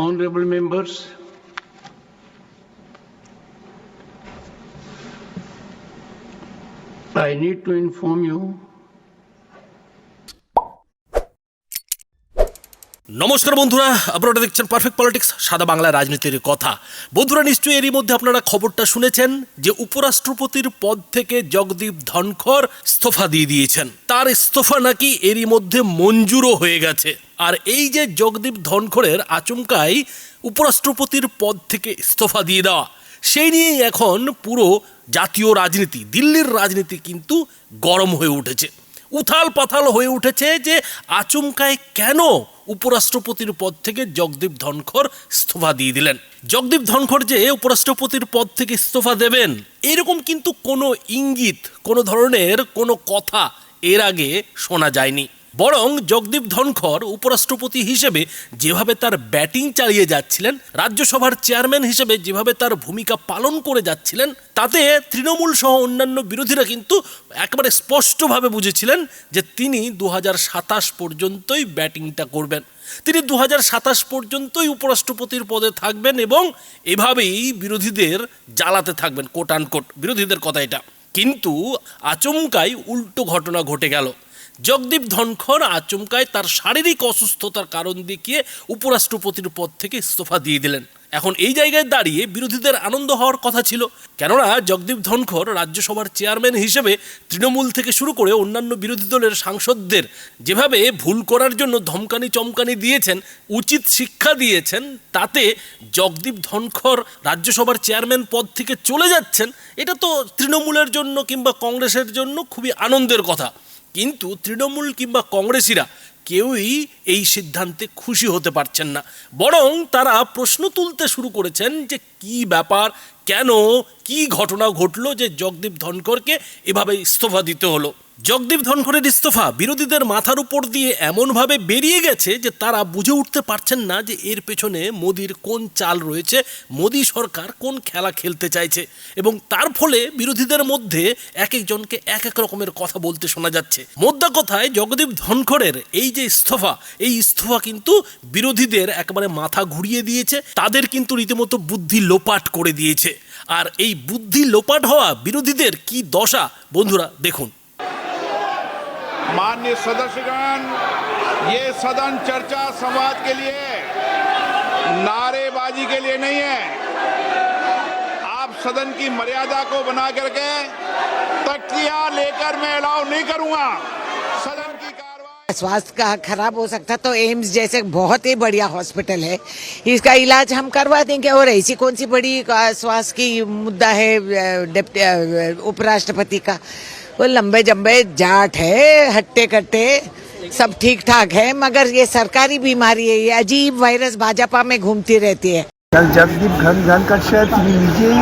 Honorable members, I need to inform you নমস্কার বন্ধুরা আপনারা দেখছেন পারফেক্ট পলিটিক্স সাদা বাংলা রাজনীতির কথা। বন্ধুরা নিশ্চয়ই এরই মধ্যে আপনারা খবরটা শুনেছেন যে উপরাষ্ট্রপতির পদ থেকে জগদীপ ধনখড় ইস্তফা দিয়ে দিয়েছেন। তার ইস্তফা নাকি এরই মধ্যে মঞ্জুরও হয়ে গেছে। আর এই যে জগদীপ ধনখড়ের আচমকাই উপরাষ্ট্রপতির পদ থেকে ইস্তফা দিয়ে দেওয়া, সেই নিয়েই এখন পুরো জাতীয় রাজনীতি, দিল্লির রাজনীতি কিন্তু গরম হয়ে উঠেছে। উথাল পাথাল হয়ে উঠেছে যে আচমকায় কেন উপরাষ্ট্রপতির পদ থেকে জগদীপ ধনখড় ইস্তফা দিয়ে দিলেন? জগদীপ ধনখড় যে উপরাষ্ট্রপতির পদ থেকে ইস্তফা দেবেন, এরকম কিন্তু কোনো ইঙ্গিত, কোনো ধরনের কোনো কথা এর আগে শোনা যায়নি। বরং জগদীপ ধনখড় উপরাষ্ট্রপতি হিসেবে যেভাবে তার ব্যাটিং চালিয়ে যাচ্ছিলেন, রাজ্যসভার চেয়ারম্যান হিসেবে যেভাবে তার ভূমিকা পালন করে যাচ্ছিলেন, তাতে তৃণমূল সহ অন্যান্য বিরোধীরা কিন্তু একেবারে স্পষ্টভাবে বুঝেছিলেন যে তিনি দু হাজার সাতাশ পর্যন্তই ব্যাটিংটা করবেন। তিনি দু হাজার সাতাশ পর্যন্তই উপরাষ্ট্রপতির পদে থাকবেন এবং এভাবেই বিরোধীদের জ্বালাতে থাকবেন কোট আনকোট বিরোধীদের কথা এটা। কিন্তু আচমকাই উল্টো ঘটনা ঘটে গেল। জগদীপ ধনখড় আচমকায় তার শারীরিক অসুস্থতার কারণ দেখিয়ে উপরাষ্ট্রপতির পদ থেকে ইস্তফা দিয়ে দিলেন। এখন এই জায়গায় দাঁড়িয়ে বিরোধীদের আনন্দ হওয়ার কথা ছিল। কেননা জগদীপ ধনখড় রাজ্যসভার চেয়ারম্যান হিসেবে তৃণমূল থেকে শুরু করে অন্যান্য বিরোধী দলের সাংসদদের যেভাবে ভুল করার জন্য ধমকানি চমকানি দিয়েছেন, উচিত শিক্ষা দিয়েছেন, তাতে জগদীপ ধনখড় রাজ্যসভার চেয়ারম্যান পদ থেকে চলে যাচ্ছেন, এটা তো তৃণমূলের জন্য কিংবা কংগ্রেসের জন্য খুবই আনন্দের কথা। কিন্তু তৃণমূল কিংবা কংগ্রেসিরা কেউই এই সিদ্ধান্তে খুশি হতে পারছেন না। বরং তারা প্রশ্ন তুলতে শুরু করেছেন যে কি ব্যাপার, কেন, কি ঘটনা ঘটলো যে জগদীপ ধনকরকে এভাবে ইস্তফা দিতে হলো। জগদীপ ধনখড়ের ইস্তফা বিরোধীদের মাথার উপর দিয়ে এমনভাবে বেরিয়ে গেছে যে তারা বুঝে উঠতে পারছেন না যে এর পেছনে মোদির কোন চাল রয়েছে, মোদি সরকার কোন খেলা খেলতে চাইছে এবং তার ফলে বিরোধীদের মধ্যে এক একজনকে এক এক রকমের কথা বলতে শোনা যাচ্ছে। মোদ্দা কথায় জগদীপ ধনখড়ের এই যে ইস্তফা, এই ইস্তফা কিন্তু বিরোধীদের একেবারে মাথা ঘুরিয়ে দিয়েছে, তাদের কিন্তু রীতিমতো বুদ্ধি লোপাট করে দিয়েছে। আর এই বুদ্ধি লোপাট হওয়া বিরোধীদের কি দশা? বন্ধুরা, দেখুন। मान्य सदस्यगण, ये सदन चर्चा संवाद के लिए, नारेबाजी के लिए नहीं है। आप सदन की मर्यादा को बना करके तख्तियाँ लेकर मैं अलाउ नहीं करूँगा। सदन की कार्रवाई स्वास्थ्य का खराब हो सकता तो एम्स जैसे बहुत ही बढ़िया हॉस्पिटल है। इसका इलाज हम करवा देंगे और ऐसी कौन सी बड़ी स्वास्थ्य की मुद्दा है उपराष्ट्रपति का। वो लंबे जम्बे जाट है हट्टे कट्टे सब ठीक ठाक है मगर ये सरकारी बीमारी है ये अजीब वायरस भाजपा में घूमती रहती है কাল জগদীপ ঘন ঘনকার সাহেব তিনি নিজেই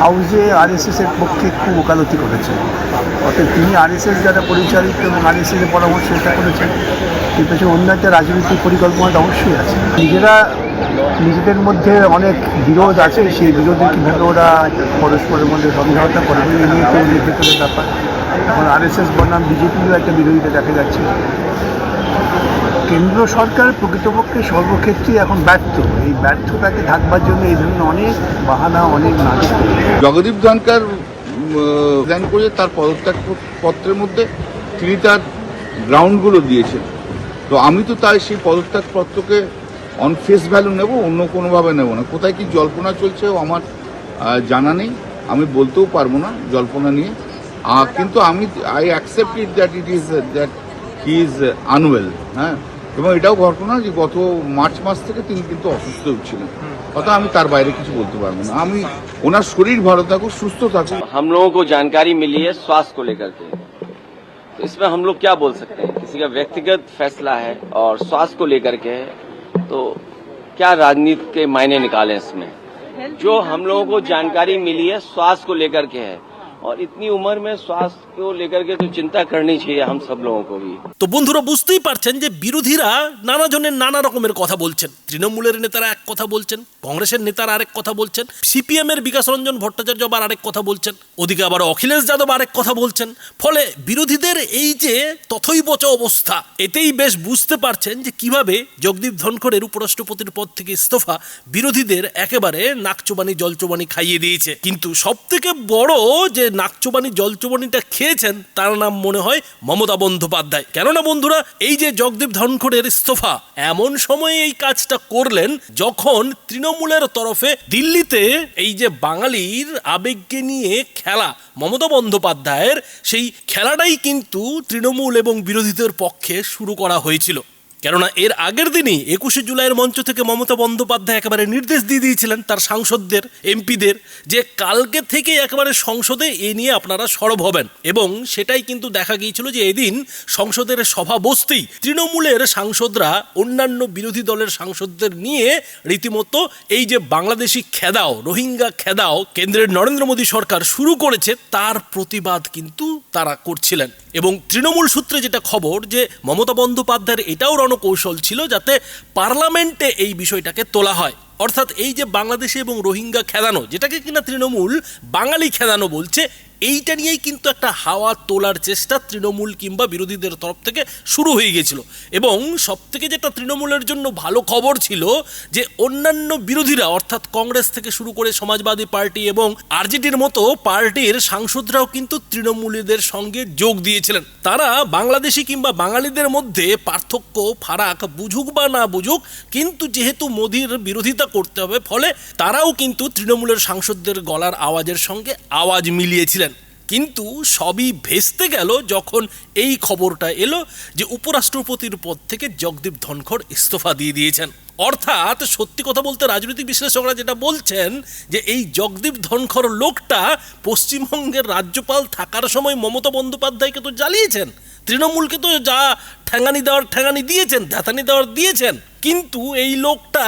হাউসে আরএসএস এর পক্ষে খুব ওকালতি করেছেন অর্থাৎ তিনি আরএসএস দ্বারা পরিচালিত এবং আরএসএস এর পরামর্শ এটা করেছেন এর পেছনে অন্য একটা রাজনৈতিক পরিকল্পনাটা অবশ্যই আছে নিজেরা নিজেদের মধ্যে অনেক বিরোধ আছে সেই বিরোধের কীভাবে ওরা পরস্পরের মধ্যে সমঝোতা করে এই নিয়ে তো ওদের ভেতরের ব্যাপার এখন আরএসএস বনাম বিজেপিরও একটা বিরোধিতা দেখা যাচ্ছে। কেন্দ্র সরকার প্রকৃতপক্ষে সর্বক্ষেত্রেই এখন ব্যর্থ। এই ব্যর্থতাকে ঢাকবার জন্য এই ধরনের অনেক বাহানা, অনেক নাটক। জগদীপ ধনকার রিজাইন করে তার পদত্যাগ পত্রের মধ্যে তিনি তার গ্রাউন্ডগুলো দিয়েছেন। তো আমি তো তাই সেই পদত্যাগ পত্রকে অন ফেস ভ্যালু নেব, অন্য কোনোভাবে নেব না। কোথায় কি জল্পনা চলছে আমার জানা নেই। আমি বলতেও পারব না জল্পনা নিয়ে। কিন্তু আমি I accept it that it is that he is unwell হ্যাঁ এবং এটাও ঘটনা যে গত মার্চ মাস থেকে তিনি কিন্তু অসুস্থ ছিলেন অর্থাৎ আমি তার বাইরে কিছু বলতে পারবো না আমি ওনার শরীর ভালো থাকুক সুস্থ থাকুক हम लोगों को जानकारी मिली है स्वास्थ्य को लेकर के तो इसमें हम लोग क्या बोल सकते हैं किसी का व्यक्तिगत फैसला है और स्वास्थ्य को लेकर के है तो क्या राजनीति के मायने निकाले इसमें जो हम लोगों को जानकारी मिली है स्वास्थ्य को लेकर के है और इतनी उम्र में स्वास्थ्य को लेकर के तो चिंता करनी चाहिए हम सब लोगों को भी তো বন্ধুরা বুঝতেই পারছেন যে বিরোধীরা নানা জনের নানা রকমের কথা বলছেন তৃণমূলের নেতারা এক কথা বলছেন কংগ্রেসের নেতারা আরেক কথা বলছেন সিপিএম এর বিকাশ রঞ্জন ভট্টাচার্য আবার আরেক কথা বলছেন ওদিকে আবার অখিলেশ যাদব আরেক কথা বলছেন ফলে বিরোধীদের এই যে তথৈবচ অবস্থা এতেই বেশ বুঝতে পারছেন যে কিভাবে জগদীপ ধনখড়ের উপরাষ্ট্রপতির পদ থেকে ইস্তফা বিরোধীদের একেবারে নাকচোবানি জলচোবানি খাইয়ে দিয়েছে কিন্তু সব থেকে বড় যে নাকচোবানি, জলচোবানিটা খেয়েছেন, তার নাম মনে হয় মমতা বন্দ্যোপাধ্যায়। কেননা বন্ধুরা, এই যে জগদীপ ধনখড়ের ইস্তফা, এমন সময়ে এই কাজটা করলেন যখন তৃণমূলের তরফে দিল্লিতে এই যে বাঙালির আবেগকে নিয়ে খেলা, মমতা বন্দ্যোপাধ্যায়ের সেই খেলাটাই কিন্তু তৃণমূল এবং বিরোধীদের পক্ষে শুরু করা হয়েছিল। কেননা এর আগের দিনই একুশে জুলাইয়ের মঞ্চ থেকে মমতা বন্দ্যোপাধ্যায় একেবারে নির্দেশ দিয়ে দিয়েছিলেন তার সাংসদদের, এমপিদের, যে কালকে থেকে একেবারে সংসদে এ নিয়ে আপনারা সরব হবেন। এবং সেটাই কিন্তু দেখা গিয়েছিল যে এদিন সংসদের সভা বসতেই তৃণমূলের সাংসদরা, অন্যান্য বিরোধী দলের সাংসদদের নিয়ে রীতিমতো এই যে বাংলাদেশি খেদাও, রোহিঙ্গা খেদাও, কেন্দ্রের নরেন্দ্র মোদী সরকার শুরু করেছে, তার প্রতিবাদ কিন্তু তারা করছিলেন। এবং তৃণমূল সূত্রে যেটা খবর যে মমতা বন্দ্যোপাধ্যায়ের এটাও রণকৌশল ছিল যাতে পার্লামেন্টে এই বিষয়টাকে তোলা হয়। অর্থাৎ এই যে বাংলাদেশে এবং রোহিঙ্গা খেদানো, যেটাকে কিনা তৃণমূল বাঙালি খেদানো বলছে এইটা নিয়েই কিন্তু একটা হাওয়া তোলার চেষ্টা তৃণমূল কিংবা বিরোধীদের তরফ থেকে শুরু হয়ে গেছিল এবং সব থেকে যেটা তৃণমূলের জন্য ভালো খবর ছিল যে, অন্যান্য বিরোধীরা, অর্থাৎ কংগ্রেস থেকে শুরু করে সমাজবাদী পার্টি এবং আরজেডির মতো পার্টির সাংসদরাও কিন্তু তৃণমূলীদের সঙ্গে যোগ দিয়েছিলেন। তারা বাংলাদেশি কিংবা বাঙালিদের মধ্যে পার্থক্য, ফারাক বুঝুক বা না বুঝুক, কিন্তু যেহেতু মোদির বিরোধিতা করতে হবে, ফলে তারাও কিন্তু তৃণমূলের সাংসদদের গলার আওয়াজের সঙ্গে আওয়াজ মিলিয়েছিলেন। কিন্তু সবই ভেস্তে গেল যখন এই খবরটা এলো যে উপরাষ্ট্রপতির পদ থেকে জগদীপ ধনখড় ইস্তফা দিয়ে দিয়েছেন। অর্থাৎ সত্যি কথা বলতে রাজনৈতিক বিশ্লেষকরা যেটা বলছেন যে এই জগদীপ ধনখড় লোকটা পশ্চিমবঙ্গের রাজ্যপাল থাকার সময় মমতা বন্দ্যোপাধ্যায়কে তো জ্বালিয়েছেন, তৃণমূলকে তো যা ঠ্যাঙানি দেওয়ার ঠ্যাঙানি দিয়েছেন ধাতানি দেওয়ার দিয়েছেন। কিন্তু এই লোকটা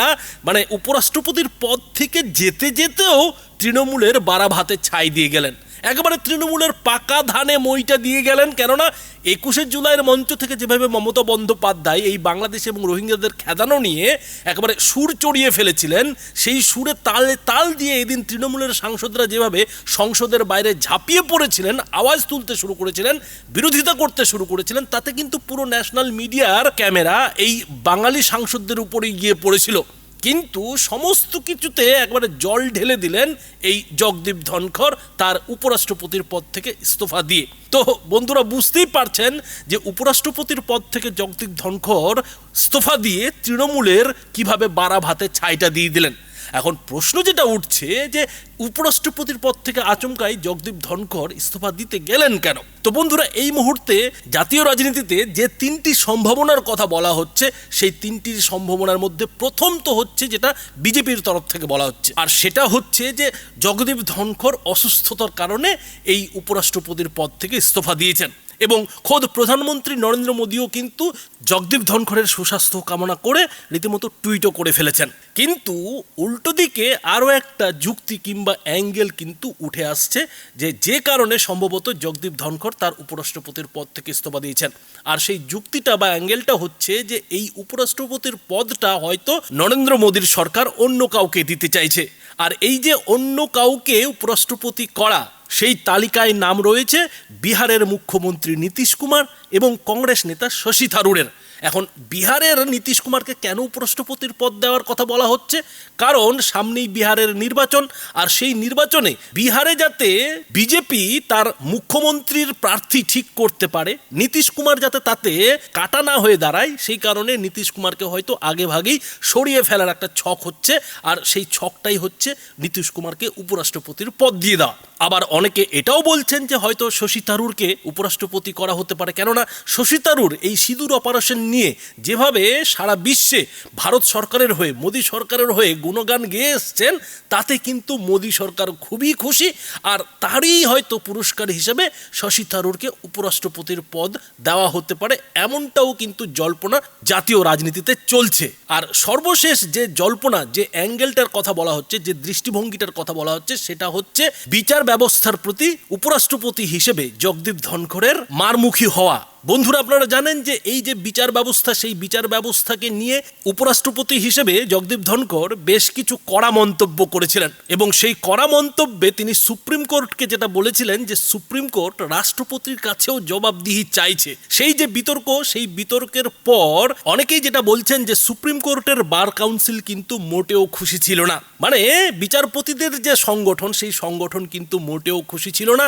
মানে উপরাষ্ট্রপতির পদ থেকে যেতে যেতেও তৃণমূলের বারা ভাতে ছাই দিয়ে গেলেন। একেবারে তৃণমূলের পাকা ধানে মইটা দিয়ে গেলেন। কেননা একুশে জুলাইয়ের মঞ্চ থেকে যেভাবে মমতা বন্দ্যোপাধ্যায় এই বাংলাদেশ এবং রোহিঙ্গাদের খেদানো নিয়ে একেবারে সুর চড়িয়ে ফেলেছিলেন, সেই সুরে তালে, তাল দিয়ে এদিন তৃণমূলের সাংসদরা যেভাবে সংসদের বাইরে ঝাঁপিয়ে পড়েছিলেন, আওয়াজ তুলতে শুরু করেছিলেন, বিরোধিতা করতে শুরু করেছিলেন, তাতে কিন্তু পুরো ন্যাশনাল মিডিয়ার ক্যামেরা এই বাঙালি সাংসদদের উপরে গিয়ে পড়েছিল। কিন্তু সমস্ত কিছুতে একবারে জল ঢেলে দিলেন এই জগদীপ ধনখর তার উপরাষ্ট্রপতির পদ থেকে ইস্তফা দিয়ে। তো বন্ধুরা, বুঝতেই পারছেন যে উপরাষ্ট্রপতির পদ থেকে জগদীপ ধনখর ইস্তফা দিয়ে তৃণমূলের কীভাবে বারা ভাতে ছাইটা দিয়ে দিলেন। এখন প্রশ্ন যেটা উঠছে যে উপরাষ্ট্রপতির পদ থেকে আচমকাই জগদীপ ধনখড় ইস্তফা দিতে গেলেন কেন? তো বন্ধুরা, এই মুহূর্তে জাতীয় রাজনীতিতে যে তিনটি সম্ভাবনার কথা বলা হচ্ছে, সেই তিনটির সম্ভাবনার মধ্যে প্রথম তো হচ্ছে যেটা বিজেপির তরফ থেকে বলা হচ্ছে। আর সেটা হচ্ছে যে জগদীপ ধনখড় অসুস্থতার কারণে এই উপরাষ্ট্রপতির পদ থেকে ইস্তফা দিয়েছেন। এবং খোদ প্রধানমন্ত্রী নরেন্দ্র মোদীও কিন্তু জগদীপ ধনখড়ের সুস্বাস্থ্য কামনা করে রীতিমতো টুইটও করে ফেলেছেন। কিন্তু উল্টো দিকে আরও একটা যুক্তি কিংবা অ্যাঙ্গেল কিন্তু উঠে আসছে যে যে কারণে সম্ভবত জগদীপ ধনখড় তার উপরাষ্ট্রপতির পদ থেকে ইস্তফা দিয়েছেন। আর সেই যুক্তিটা বা অ্যাঙ্গেলটা হচ্ছে যে এই উপরাষ্ট্রপতির পদটা হয়তো নরেন্দ্র মোদীর সরকার অন্য কাউকে দিতে চাইছে। আর এই যে অন্য কাউকে উপরাষ্ট্রপতি করা সেই তালিকায় নাম রয়েছে বিহারের মুখ্যমন্ত্রী নীতিশ কুমার এবং কংগ্রেস নেতা শশী থারুরের। এখন বিহারের নীতিশ কুমারকে কেন উপরাষ্ট্রপতির পদ দেওয়ার কথা বলা হচ্ছে? কারণ সামনেই বিহারের নির্বাচন, আর সেই নির্বাচনে বিহারে যাতে বিজেপি তার মুখ্যমন্ত্রীর প্রার্থী ঠিক করতে পারে, নীতিশ কুমার যাতে তাতে কাটা না হয়ে দাঁড়ায়, সেই কারণে নীতিশ কুমারকে হয়তো আগে ভাগেই সরিয়ে ফেলার একটা ছক হচ্ছে, আর সেই ছকটাই হচ্ছে নীতিশ কুমারকে উপরাষ্ট্রপতির পদ দিয়ে দেওয়া। আবার অনেকে এটাও বলছেন যে হয়তো শশী থারুরকে উপরাষ্ট্রপতি করা হতে পারে। কেননা শশী থারুর এই সিঁদুর অপারেশন নিয়ে যেভাবে সারা বিশ্বে ভারত সরকারের হয়ে, মোদী সরকারের হয়ে গুণগান গেয়ে এসছেন, তাতে কিন্তু মোদী সরকার খুবই খুশি। আর তারই হয়তো পুরস্কার হিসেবে শশী থারুরকে উপরাষ্ট্রপতির পদ দেওয়া হতে পারে, এমনটাও কিন্তু জল্পনা জাতীয় রাজনীতিতে চলছে। আর সর্বশেষ যে জল্পনা, যে অ্যাঙ্গেলটার কথা বলা হচ্ছে, যে দৃষ্টিভঙ্গিটার কথা বলা হচ্ছে, সেটা হচ্ছে বিচার ব্যবস্থার প্রতি উপরাষ্ট্রপতি হিসেবে জগদীপ ধনখড়ের মারমুখী হওয়া। বন্ধুরা, আপনারা জানেন যে এই যে বিচার ব্যবস্থা, সেই বিচার ব্যবস্থাকে নিয়ে উপরাষ্ট্রপতি হিসেবে জগদীপ ধনকর বেশ কিছু কড়া মন্তব্য করেছিলেন এবং সেই কড়া মন্তব্যে তিনি সুপ্রিম কোর্টকে যেটা বলেছিলেন যে সুপ্রিম কোর্ট রাষ্ট্রপতির কাছেও জবাবদিহি চাইছে। সেই যে বিতর্ক, সেই বিতর্কের পর অনেকেই যেটা বলছেন যে সুপ্রিম কোর্টের বার কাউন্সিল কিন্তু মোটেও খুশি ছিল না। মানে বিচারপতিদের যে সংগঠন, সেই সংগঠন কিন্তু মোটেও খুশি ছিল না।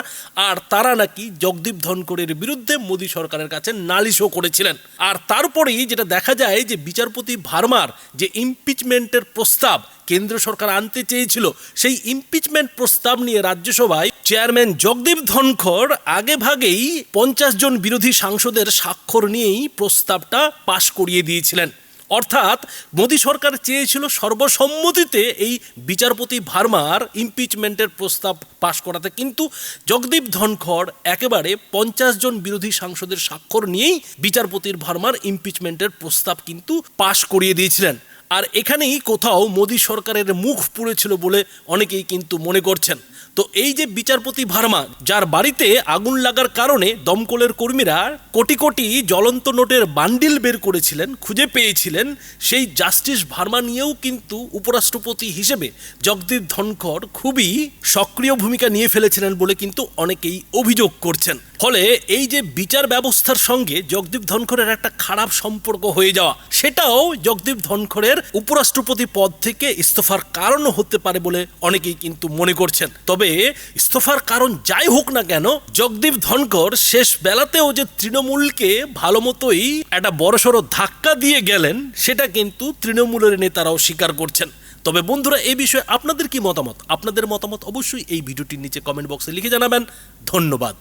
আর তারা নাকি জগদীপ ধনকরের বিরুদ্ধে মোদী সরকারের কাছে নালিশও করেছিলেন। আর তারপরেই যেটা দেখা যায় যে বিচারপতি ভার্মার যে ইমপিচমেন্টের প্রস্তাব কেন্দ্র সরকার আনতে চেয়েছিল, সেই ইমপিচমেন্ট প্রস্তাব নিয়ে রাজ্যসভায় চেয়ারম্যান জগদীপ ধনখড় আগে ভাগেই পঞ্চাশ জন বিরোধী সাংসদের স্বাক্ষর নিয়েই প্রস্তাবটা পাশ করিয়ে দিয়েছিলেন। অর্থাৎ মোদী সরকার চেয়েছিল সর্বসম্মতিতে এই বিচারপতি ভার্মার ইমপিচমেন্টের প্রস্তাব পাশ করাতে। কিন্তু জগদীপ ধনখড় একেবারে পঞ্চাশ জন বিরোধী সাংসদের স্বাক্ষর নিয়েই বিচারপতির ভার্মার ইমপিচমেন্টের প্রস্তাব কিন্তু পাশ করিয়ে দিয়েছিলেন। আর এখানেই কোথাও মোদী সরকারের মুখ পুড়েছিল বলে অনেকেই কিন্তু মনে করছেন। তো এই যে বিচারপতি ভার্মা, যার বাড়িতে আগুন লাগার কারণে দমকলের কর্মীরা কোটি কোটি জ্বলন্ত নোটের বান্ডিল বের করেছিলেন, খুঁজে পেয়েছিলেন, সেই জাস্টিস ভার্মা নিয়েও কিন্তু উপরাষ্ট্রপতি হিসেবে জগদীপ ধনখড় খুবই সক্রিয় ভূমিকা নিয়ে ফেলেছিলেন বলে কিন্তু অনেকেই অভিযোগ করছেন। ফলে এই যে বিচার ব্যবস্থার সঙ্গে জগদীপ ধনখড়ের একটা খারাপ সম্পর্ক হয়ে যাওয়া, সেটাও জগদীপ ধনখড়ের উপরাষ্ট্রপতি পদ থেকে ইস্তফার কারণ হতে পারে বলে অনেকেই কিন্তু মনে করছেন। তবে ইস্তফার কারণ যাই হোক না কেন, জগদীপ ধনকর শেষ বেলাতেও যে তৃণমূলকে ভালো মতোই একটা বড়সড় ধাক্কা দিয়ে গেলেন, সেটা কিন্তু তৃণমূলের নেতারাও স্বীকার করছেন। তবে বন্ধুরা এই বিষয়ে আপনাদের কি মতামত? আপনাদের মতামত অবশ্যই এই ভিডিওটির নিচে কমেন্ট বক্সে লিখে জানাবেন। ধন্যবাদ।